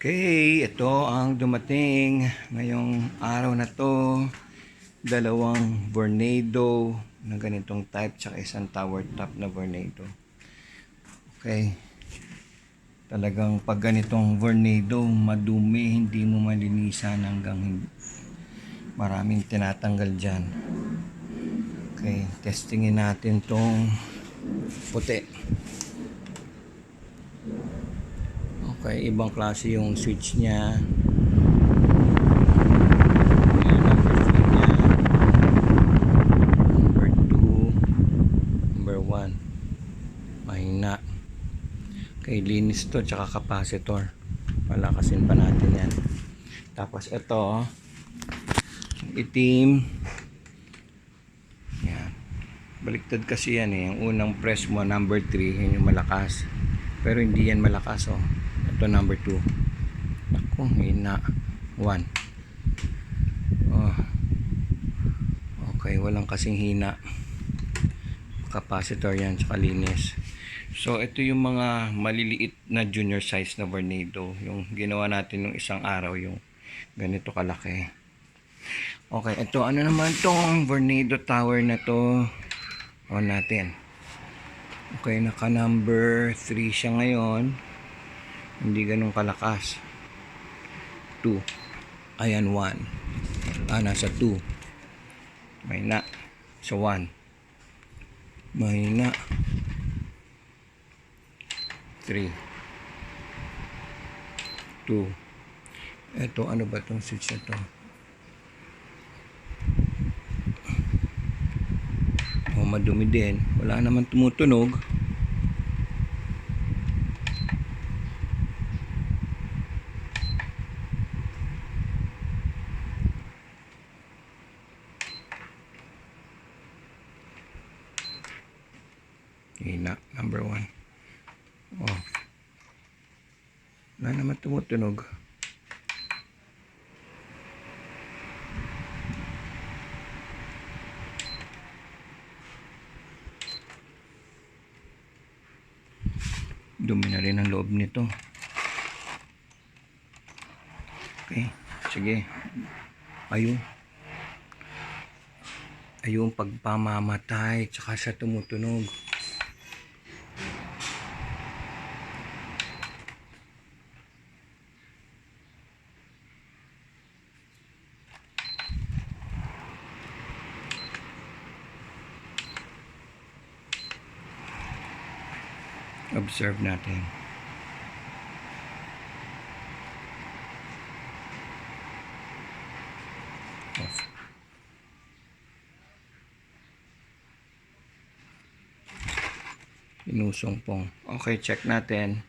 Okay, ito ang dumating ngayong araw na to. Dalawang Vornado na ganitong type tsaka isang tower top na Vornado. Okay. Talagang pag ganitong Vornado, madumi, hindi mo malinisan hanggang maraming tinatanggal dyan. Okay, testingin natin tong puti. Okay, ibang klase yung switch niya. Number 3 niya. Number 2. Number 1. Mahina. Okay, linis to, tsaka capacitor. Palakasin pa natin yan. Tapos ito, itim. Yan. Baliktad kasi yan eh. Yung unang press mo, number 3, yun yung malakas. Pero hindi yan malakas oh. Ito number 2. Naku, hina. 1. Oh. Okay, walang kasing hina. Capacitor yan, tsaka linis. So, ito yung mga maliliit na junior size na Vornado. Yung ginawa natin nung isang araw, yung ganito kalaki. Okay, ito ano naman tong Vornado Tower na to. On natin. Okay, naka number 3 siya ngayon. Hindi ganun kalakas. 2. Ayan, 1. Ah, nasa 2. Mahina. Sa 1. Mahina. 3. 2. Ito, ano ba itong switch na to? Oh, madumi din. Wala naman tumutunog. Hina, number one. Oh. Wala naman tumutunog. Dumi na rin ang loob nito. Okay, sige. Ayun. Ayun pagpamamatay tsaka sa tumutunog. Observe natin. Inusong pong. Okay, check natin.